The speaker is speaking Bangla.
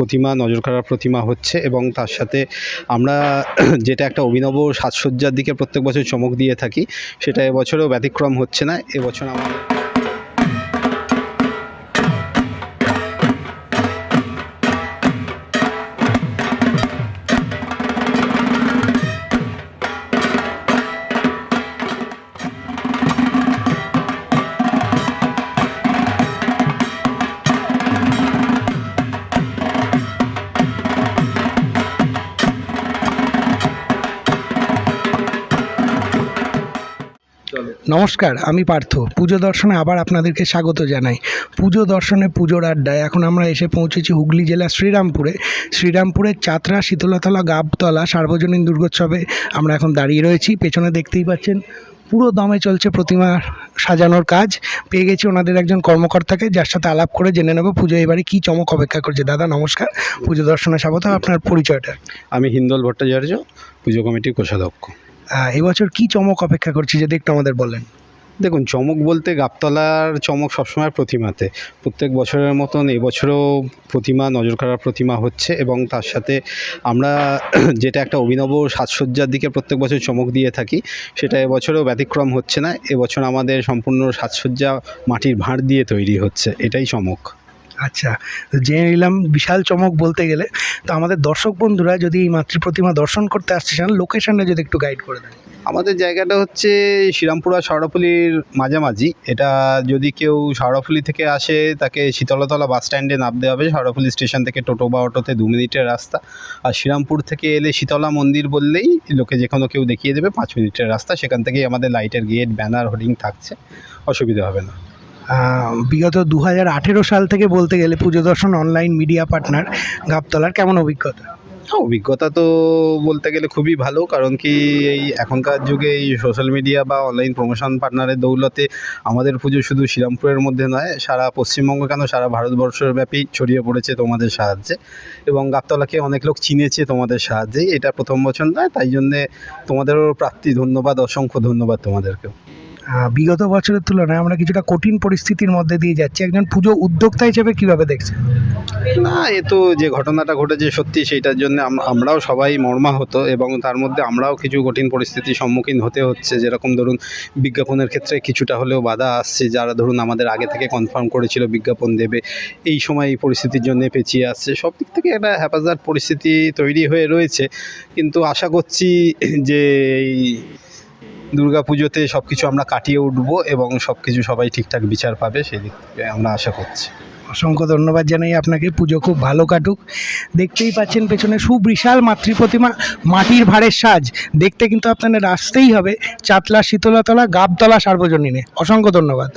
প্রতিমা নজর নজরকাড়া প্রতিমা হচ্ছে এবং তার সাথে আমরা যেটা একটা অভিনব সাজসজ্জার দিকে প্রত্যেক বছর চমক দিয়ে থাকি, সেটা এবছরেও ব্যতিক্রম হচ্ছে না। এবছর আমাদের নমস্কার, আমি পার্থ। পুজো দর্শনে আবার আপনাদেরকে স্বাগত জানাই। পুজো দর্শনে পুজোর আড্ডায় এখন আমরা এসে পৌঁছেছি হুগলি জেলার শ্রীরামপুরে। শ্রীরামপুরের চাতরা, শীতলাতলা, গাবতলা, সার্বজনীন দুর্গোৎসবে আমরা এখন দাঁড়িয়ে রয়েছি। পেছনে দেখতেই পাচ্ছেন, পুরো দমে চলছে প্রতিমা সাজানোর কাজ। পেয়ে গেছি ওনাদের একজন কর্মকর্তাকে, যার সাথে আলাপ করে জেনে নেব পুজো এবারে কী চমক অপেক্ষা করছে। দাদা, নমস্কার। পুজো দর্শনে স্বাগত। আপনার পরিচয়টা। আমি হিন্দল ভট্টাচার্য, পুজো কমিটির কোষাধ্যক্ষ। এবছর কী চমক অপেক্ষা করছি, যদি একটু আমাদের বলেন? দেখুন, চমক বলতে গাবতলার চমক সবসময় প্রতিমাতে। প্রত্যেক বছরের মতন এবছরও প্রতিমা নজরকাড়া প্রতিমা হচ্ছে এবং তার সাথে আমরা যেটা একটা অভিনব সাজসজ্জার দিকে প্রত্যেক বছর চমক দিয়ে থাকি, সেটা এবছরও ব্যতিক্রম হচ্ছে না। এবছর আমাদের সম্পূর্ণ সাজসজ্জা মাটির ভাঁড় দিয়ে তৈরি হচ্ছে। এটাই চমক। আচ্ছা জেনে নিলাম বিশাল চমক বলতে গেলে। তো আমাদের দর্শক বন্ধুরা যদি এই মাতৃ প্রতিমা দর্শন করতে আসতে চান লোকেশনটা যদি একটু গাইড করে দেন। আমাদের জায়গাটা হচ্ছে শ্রীরামপুরা শেওড়াফুলির মাঝামাঝি। এটা যদি কেউ শেওড়াফুলি থেকে আসে, তাকে শীতলতলা বাস স্ট্যান্ডে নামতে হবে। শেওড়াফুলি স্টেশন থেকে টোটো বা অটোতে দু মিনিটের রাস্তা। আর শ্রীরামপুর থেকে এলে শীতলা মন্দির বললেই লোকে যে কোনো কেউ দেখিয়ে দেবে পাঁচ মিনিটের রাস্তা। সেখান থেকেই আমাদের লাইটের গেট ব্যানার হোর্ডিং থাকছে। অসুবিধা হবে না। বিগত দু হাজার আঠেরো সাল থেকে বলতে গেলে পুজো দর্শন অনলাইন মিডিয়া পার্টনার গাবতলার কেমন অভিজ্ঞতা? হ্যাঁ, অভিজ্ঞতা তো বলতে গেলে খুবই ভালো কারণ কি এই এখনকার যুগে এই সোশ্যাল মিডিয়া বা অনলাইন প্রমোশন পার্টনারের দৌলতে আমাদের পুজো শুধু শ্রীরামপুরের মধ্যে নয় সারা পশ্চিমবঙ্গ কেন? সারা ভারতবর্ষের ব্যাপী ছড়িয়ে পড়েছে তোমাদের সাহায্যে এবং গাবতলাকে অনেক লোক চিনেছে তোমাদের সাহায্যেই এটা প্রথম বছর নয় তাই জন্যে তোমাদেরও প্রাপ্তি ধন্যবাদ অসংখ্য ধন্যবাদ তোমাদেরকেও। বিগত বছরের তুলনায় আমরা কিছুটা কঠিন পরিস্থিতির মধ্যে দিয়ে যাচ্ছি। একজন পুজো উদ্যোক্তা হিসেবে কীভাবে দেখছেন? না, এ তো যে ঘটনাটা ঘটেছে সত্যি সেইটার জন্য আম- আমরাও সবাই মর্মাহত এবং তার মধ্যে আমরাও কিছু কঠিন পরিস্থিতির সম্মুখীন হতে হচ্ছে। যেরকম ধরুন, বিজ্ঞাপনের ক্ষেত্রে কিছুটা হলেও বাধা আসছে। যারা ধরুন আমাদের আগে থেকে কনফার্ম করেছিল বিজ্ঞাপন দেবে, এই সময় এই পরিস্থিতির জন্য পেছিয়ে আসছে। সব দিক থেকে একটা হ্যাপাজার পরিস্থিতি তৈরি হয়ে রয়েছে। কিন্তু আশা করছি যে এই দুর্গা পুজোতে সব কিছু আমরা কাটিয়ে উঠবো এবং সব কিছু সবাই ঠিকঠাক বিচার পাবে সেদিক থেকে আমরা আশা করছি। অসংখ্য ধন্যবাদ জানাই আপনাকে। পুজো খুব ভালো কাটুক। দেখতেই পাচ্ছেন পেছনে সুবিশাল মাতৃ প্রতিমা, মাটির ভারের সাজ। দেখতে কিন্তু আপনাদের আসতেই হবে। চাতলা শীতলাতলা, গাবতলা, সার্বজনীনে। অসংখ্য ধন্যবাদ।